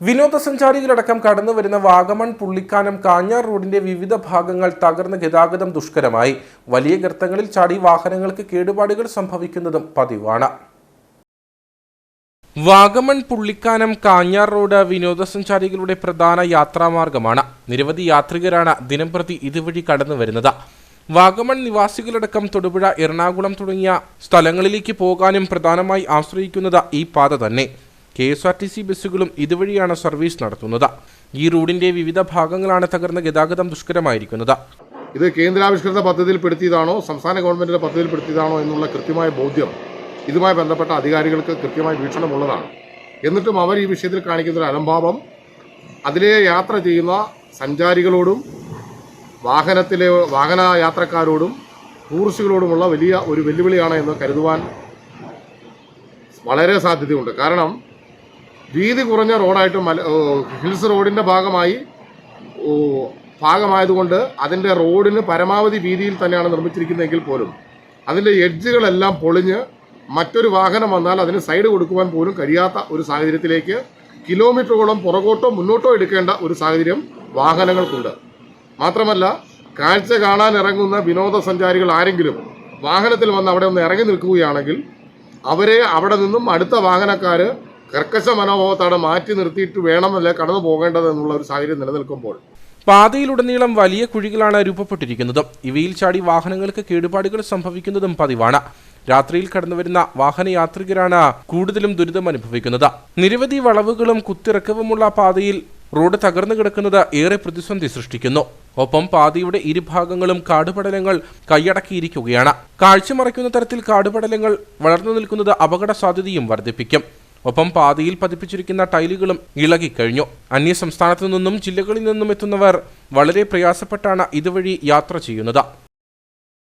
വിനോദസഞ്ചാരികളടക്കം കടന്നു വരുന്ന വാഗമൺ പുള്ളിക്കാനം കാഞ്ഞാർ റോഡിന്റെ വിവിധ ഭാഗങ്ങൾ തകർന്ന് ഗതാഗതം ദുഷ്കരമായി. വലിയ ഗർത്തങ്ങളിൽ ചാടി വാഹനങ്ങൾക്ക് കേടുപാടുകൾ സംഭവിക്കുന്നതും പതിവാണ്. വാഗമൺ പുള്ളിക്കാനം കാഞ്ഞാർ റോഡ് വിനോദസഞ്ചാരികളുടെ പ്രധാന യാത്രാമാർഗമാണ്. നിരവധി യാത്രികരാണ് ദിനംപ്രതി ഇതുവഴി കടന്നു വരുന്നത്. വാഗമൺ നിവാസികളടക്കം തൊടുപുഴ എറണാകുളം തുടങ്ങിയ സ്ഥലങ്ങളിലേക്ക് പോകാനും പ്രധാനമായി ആശ്രയിക്കുന്നത് ഈ പാത തന്നെ. K S R T C ബസ്സുകളും ഇതുവഴിയാണ് സർവീസ് നടത്തുന്നത്. ഈ റോഡിന്റെ വിവിധ ഭാഗങ്ങളാണ് തകർന്ന ഗതാഗതം ദുഷ്കരമായിരിക്കുന്നത്. ഇത് കേന്ദ്രാവിഷ്കൃത പദ്ധതിയിൽപ്പെടുത്തിയതാണോ സംസ്ഥാന ഗവൺമെന്റിന്റെ പദ്ധതിയിൽപ്പെടുത്തിയതാണോ എന്നുള്ള കൃത്യമായ ബോധ്യം ഇതുമായി ബന്ധപ്പെട്ട അധികാരികൾക്ക് കൃത്യമായ വീക്ഷണമുള്ളതാണ്. എന്നിട്ടും അവർ ഈ വിഷയത്തിൽ കാണിക്കുന്ന ഒരു അലംഭാവം അതിലെ യാത്ര ചെയ്യുന്ന സഞ്ചാരികളോടും വാഹനത്തിലെ വാഹന യാത്രക്കാരോടും ടൂറിസ്റ്റുകളോടുമുള്ള വലിയ ഒരു വെല്ലുവിളിയാണ് എന്ന് കരുതുവാൻ വളരെ സാധ്യതയുണ്ട്. കാരണം വീതി കുറഞ്ഞ റോഡായിട്ട് മല ഹിൽസ് റോഡിന്റെ ഭാഗമായി ഭാഗമായതുകൊണ്ട് അതിന്റെ റോഡിന് പരമാവധി വീതിയിൽ തന്നെയാണ് നിർമ്മിച്ചിരിക്കുന്നതെങ്കിൽ പോലും അതിന്റെ എഡ്ജുകളെല്ലാം പൊളിഞ്ഞ് മറ്റൊരു വാഹനം വന്നാൽ അതിന് സൈഡ് കൊടുക്കുവാൻ പോലും കഴിയാത്ത ഒരു സാഹചര്യത്തിലേക്ക് കിലോമീറ്ററുകളും പുറകോട്ടോ മുന്നോട്ടോ എടുക്കേണ്ട ഒരു സാഹചര്യം വാഹനങ്ങൾക്കുണ്ട്. മാത്രമല്ല കാഴ്ച കാണാൻ ഇറങ്ങുന്ന വിനോദസഞ്ചാരികൾ ആരെങ്കിലും വാഹനത്തിൽ വന്ന് അവിടെ ഒന്ന് ഇറങ്ങി നിൽക്കുകയാണെങ്കിൽ അവരെ അവിടെ നിന്നും അടുത്ത വാഹനക്കാർ കർക്കശ മനോഭാവത്താണ് മാറ്റി നിർത്തിയിട്ട് വേണമല്ല കടന്നു പോകേണ്ടത് എന്നുള്ള ഒരു സാഹചര്യം നിലനിൽക്കുമ്പോൾ. പാതയിലുടനീളം വലിയ കുഴികളാണ് രൂപപ്പെട്ടിരിക്കുന്നത്. ഇവയിൽ ചാടി വാഹനങ്ങൾക്ക് കേടുപാടുകൾ സംഭവിക്കുന്നതും പതിവാണ്. രാത്രിയിൽ കടന്നുവരുന്ന വാഹനയാത്രികരാണ് കൂടുതലും ദുരിതം അനുഭവിക്കുന്നത്. നിരവധി വളവുകളും കുത്തിറക്കവുമുള്ള പാതയിൽ റോഡ് തകർന്നു കിടക്കുന്നത് ഏറെ പ്രതിസന്ധി സൃഷ്ടിക്കുന്നു. ഒപ്പം പാതയുടെ ഇരുഭാഗങ്ങളും കാടുപടലങ്ങൾ കൈയടക്കിയിരിക്കുകയാണ്. കാഴ്ച മറയ്ക്കുന്ന തരത്തിൽ കാടുപടലങ്ങൾ വളർന്നു നിൽക്കുന്നത് അപകട സാധ്യതയും വർദ്ധിപ്പിക്കും. ഒപ്പം പാതയിൽ പതിപ്പിച്ചിരിക്കുന്ന ടൈലുകളും ഇളകിക്കഴിഞ്ഞു. അന്യ സംസ്ഥാനത്തു നിന്നും ജില്ലകളിൽ നിന്നും എത്തുന്നവർ വളരെ പ്രയാസപ്പെട്ടാണ് ഇതുവഴി യാത്ര ചെയ്യുന്നത്.